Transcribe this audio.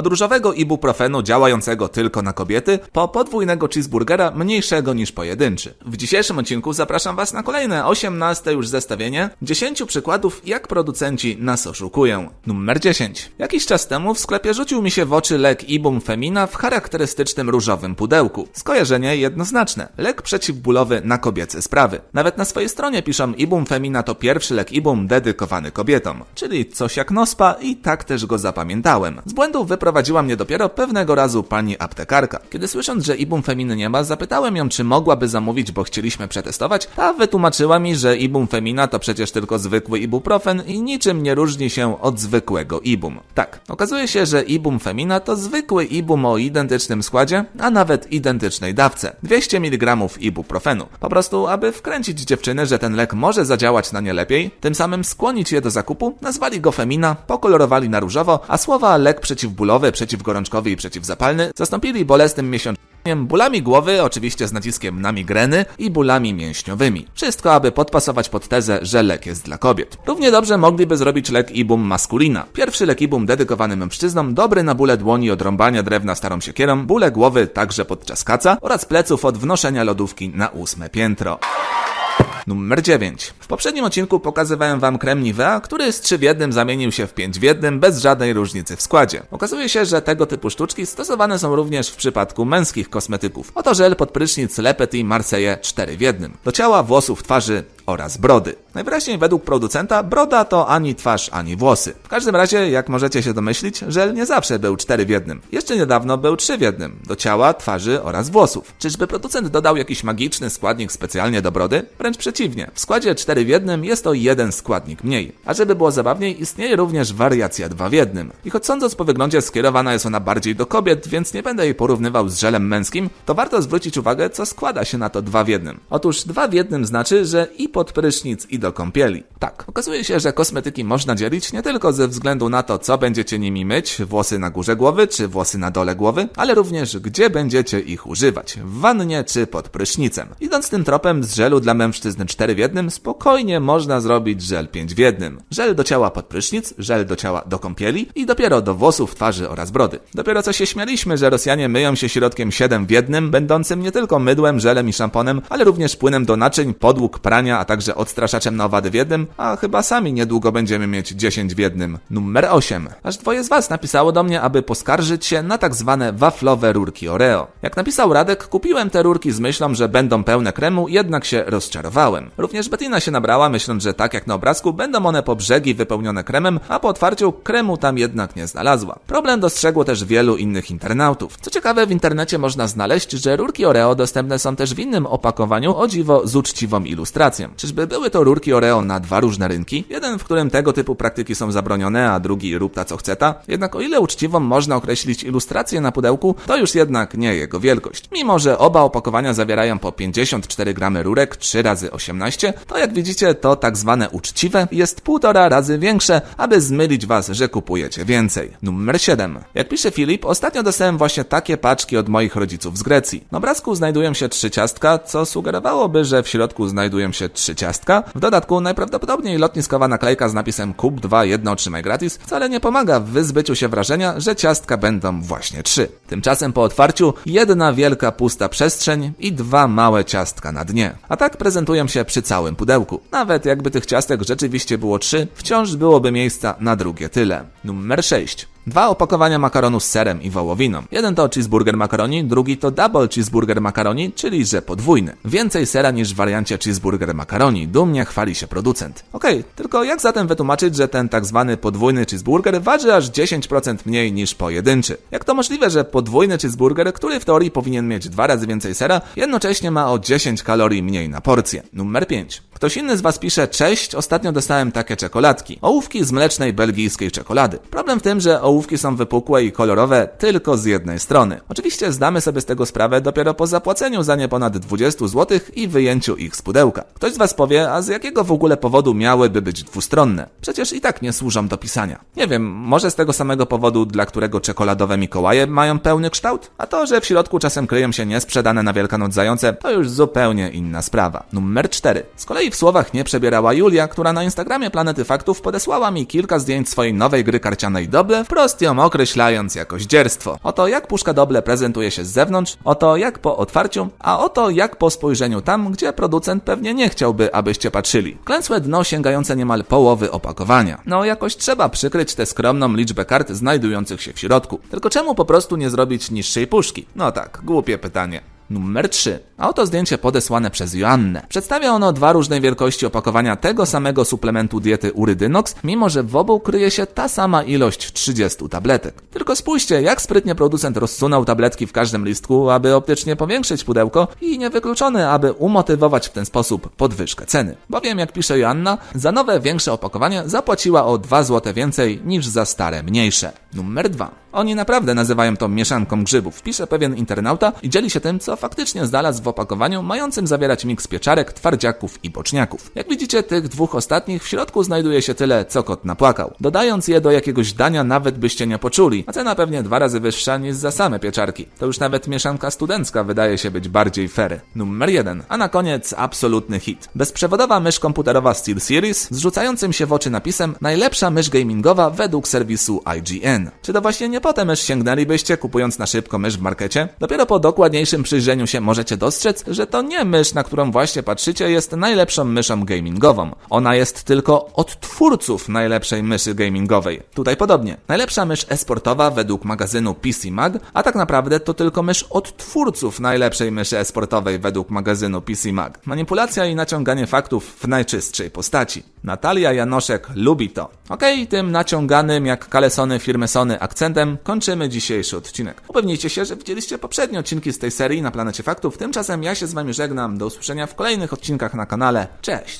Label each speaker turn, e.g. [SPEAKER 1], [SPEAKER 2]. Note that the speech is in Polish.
[SPEAKER 1] Od różowego ibuprofenu działającego tylko na kobiety, po podwójnego cheeseburgera mniejszego niż pojedynczy. W dzisiejszym odcinku zapraszam Was na kolejne 18 już zestawienie 10 przykładów jak producenci nas oszukują. Numer 10. Jakiś czas temu w sklepie rzucił mi się w oczy lek Ibum Femina w charakterystycznym różowym pudełku. Skojarzenie jednoznaczne. Lek przeciwbólowy na kobiece sprawy. Nawet na swojej stronie piszą Ibum Femina to pierwszy lek Ibum dedykowany kobietom. Czyli coś jak nospa i tak też go zapamiętałem. Z błędu wyprowadziła mnie dopiero pewnego razu pani aptekarka. Kiedy słysząc, że Ibum Feminy nie ma, zapytałem ją, czy mogłaby zamówić, bo chcieliśmy przetestować, a wytłumaczyła mi, że Ibum Femina to przecież tylko zwykły ibuprofen i niczym nie różni się od zwykłego Ibum. Tak, okazuje się, że Ibum Femina to zwykły Ibum o identycznym składzie, a nawet identycznej dawce. 200 mg ibuprofenu. Po prostu, aby wkręcić dziewczyny, że ten lek może zadziałać na nie lepiej, tym samym skłonić je do zakupu, nazwali go Femina, pokolorowali na różowo, a słowa lek przeciwbólowy, przeciwgorączkowy i przeciwzapalny zastąpili bolesnym miesiączkiem bólami głowy, oczywiście z naciskiem na migreny i bólami mięśniowymi. Wszystko, aby podpasować pod tezę, że lek jest dla kobiet. Równie dobrze mogliby zrobić lek Ibum Maskulina. Pierwszy lek Ibum dedykowany mężczyznom, dobry na bóle dłoni od rąbania drewna starą siekierą, bóle głowy także podczas kaca oraz pleców od wnoszenia lodówki na ósme piętro. Numer 9. W poprzednim odcinku pokazywałem wam krem który z 3 w 1 zamienił się w 5 w 1 bez żadnej różnicy w składzie. Okazuje się, że tego typu sztuczki stosowane są również w przypadku męskich kosmetyków. Oto żel pod prysznic Le Petit Marseille 4 w 1. Do ciała, włosów, twarzy oraz brody. Najwyraźniej według producenta broda to ani twarz, ani włosy. W każdym razie, jak możecie się domyślić, żel nie zawsze był 4 w 1. Jeszcze niedawno był 3 w 1. Do ciała, twarzy oraz włosów. Czyżby producent dodał jakiś magiczny składnik specjalnie do brody? Wręcz przeciwnie. W składzie 4 w 1 jest to jeden składnik mniej. A żeby było zabawniej, istnieje również wariacja 2 w 1. I choć sądząc po wyglądzie skierowana jest ona bardziej do kobiet, więc nie będę jej porównywał z żelem męskim, to warto zwrócić uwagę, co składa się na to 2 w 1. Otóż 2 w 1 znaczy, że i pod prysznic i do kąpieli. Tak, okazuje się, że kosmetyki można dzielić nie tylko ze względu na to, co będziecie nimi myć, włosy na górze głowy czy włosy na dole głowy, ale również gdzie będziecie ich używać, w wannie czy pod prysznicem. Idąc tym tropem z żelu dla mężczyzn 4 w 1, spokojnie można zrobić żel 5 w 1. Żel do ciała pod prysznic, żel do ciała do kąpieli i dopiero do włosów, twarzy oraz brody. Dopiero co się śmialiśmy, że Rosjanie myją się środkiem 7 w 1, będącym nie tylko mydłem, żelem i szamponem, ale również płynem do naczyń, podłóg, prania, a także odstraszaczem na owady w jednym, a chyba sami niedługo będziemy mieć 10 w jednym. Numer 8. Aż dwoje z Was napisało do mnie, aby poskarżyć się na tak zwane waflowe rurki Oreo. Jak napisał Radek, kupiłem te rurki z myślą, że będą pełne kremu, jednak się rozczarowałem. Również Bettina się nabrała, myśląc, że tak jak na obrazku, będą one po brzegi wypełnione kremem, a po otwarciu kremu tam jednak nie znalazła. Problem dostrzegło też wielu innych internautów. Co ciekawe, w internecie można znaleźć, że rurki Oreo dostępne są też w innym opakowaniu, o dziwo z uczciwą ilustracją. Czyżby były to rurki Oreo na dwa różne rynki? Jeden, w którym tego typu praktyki są zabronione, a drugi rób ta co chce ta. Jednak o ile uczciwą można określić ilustrację na pudełku, to już jednak nie jego wielkość. Mimo, że oba opakowania zawierają po 54 gramy rurek 3 razy 18, to jak widzicie to tak zwane uczciwe jest półtora razy większe, aby zmylić was, że kupujecie więcej. Numer 7. Jak pisze Filip, ostatnio dostałem właśnie takie paczki od moich rodziców z Grecji. Na obrazku znajdują się trzy ciastka, co sugerowałoby, że w środku znajdują się trzy ciastka. W dodatku najprawdopodobniej lotniskowa naklejka z napisem kup 2, jedno otrzymaj gratis wcale nie pomaga w wyzbyciu się wrażenia, że ciastka będą właśnie trzy. Tymczasem po otwarciu jedna wielka pusta przestrzeń i dwa małe ciastka na dnie. A tak prezentują się przy całym pudełku. Nawet jakby tych ciastek rzeczywiście było trzy, wciąż byłoby miejsca na drugie tyle. Numer 6. Dwa opakowania makaronu z serem i wołowiną. Jeden to cheeseburger makaroni, drugi to double cheeseburger makaroni, czyli że podwójny. Więcej sera niż w wariancie cheeseburger makaroni, dumnie chwali się producent. Okej, tylko jak zatem wytłumaczyć, że ten tak zwany podwójny cheeseburger waży aż 10% mniej niż pojedynczy? Jak to możliwe, że podwójny cheeseburger, który w teorii powinien mieć dwa razy więcej sera, jednocześnie ma o 10 kalorii mniej na porcję? Numer 5. Ktoś inny z Was pisze, cześć, ostatnio dostałem takie czekoladki. Ołówki z mlecznej belgijskiej czekolady. Problem w tym, że ołówki są wypukłe i kolorowe tylko z jednej strony. Oczywiście zdamy sobie z tego sprawę dopiero po zapłaceniu za nie ponad 20 zł i wyjęciu ich z pudełka. Ktoś z Was powie, a z jakiego w ogóle powodu miałyby być dwustronne? Przecież i tak nie służą do pisania. Nie wiem, może z tego samego powodu, dla którego czekoladowe Mikołaje mają pełny kształt? A to, że w środku czasem kryją się niesprzedane na Wielkanoc zające, to już zupełnie inna sprawa. Numer 4. Z kolei w słowach nie przebierała Julia, która na Instagramie Planety Faktów podesłała mi kilka zdjęć swojej nowej gry karcianej Doble, wprost ją określając jako zdzierstwo. Oto jak puszka doble prezentuje się z zewnątrz, oto jak po otwarciu, a oto jak po spojrzeniu tam, gdzie producent pewnie nie chciałby, abyście patrzyli. Klęsłe dno sięgające niemal połowy opakowania. No jakoś trzeba przykryć tę skromną liczbę kart znajdujących się w środku. Tylko czemu po prostu nie zrobić niższej puszki? No tak, głupie pytanie. Numer 3. A oto zdjęcie podesłane przez Joannę. Przedstawia ono dwa różne wielkości opakowania tego samego suplementu diety Urydynox, mimo że w obu kryje się ta sama ilość 30 tabletek. Tylko spójrzcie, jak sprytnie producent rozsunął tabletki w każdym listku, aby optycznie powiększyć pudełko i niewykluczone, aby umotywować w ten sposób podwyżkę ceny. Bowiem, jak pisze Joanna, za nowe, większe opakowanie zapłaciła o 2 zł więcej niż za stare, mniejsze. Numer 2. Oni naprawdę nazywają to mieszanką grzybów, pisze pewien internauta i dzieli się tym, co faktycznie znalazł w opakowaniu mającym zawierać miks pieczarek, twardziaków i boczniaków. Jak widzicie, tych dwóch ostatnich w środku znajduje się tyle, co kot napłakał. Dodając je do jakiegoś dania, nawet byście nie poczuli, a cena pewnie dwa razy wyższa niż za same pieczarki. To już nawet mieszanka studencka wydaje się być bardziej fair. Numer 1. A na koniec absolutny hit. Bezprzewodowa mysz komputerowa SteelSeries z rzucającym się w oczy napisem najlepsza mysz gamingowa według serwisu IGN. Czy to właśnie nie po tę mysz sięgnęlibyście kupując na szybko mysz w markecie? Dopiero po dokładniejszym przyjrzeniu się możecie dostrzec, że to nie mysz, na którą właśnie patrzycie, jest najlepszą myszą gamingową. Ona jest tylko od twórców najlepszej myszy gamingowej. Tutaj podobnie. Najlepsza mysz esportowa według magazynu PC Mag, a tak naprawdę to tylko mysz od twórców najlepszej myszy esportowej według magazynu PC Mag. Manipulacja i naciąganie faktów w najczystszej postaci. Natalia Janoszek lubi to. Okej, tym naciąganym jak kalesony firmy Sony akcentem kończymy dzisiejszy odcinek. Upewnijcie się, że widzieliście poprzednie odcinki z tej serii na planecie faktów. Tymczasem ja się z wami żegnam. Do usłyszenia w kolejnych odcinkach na kanale. Cześć!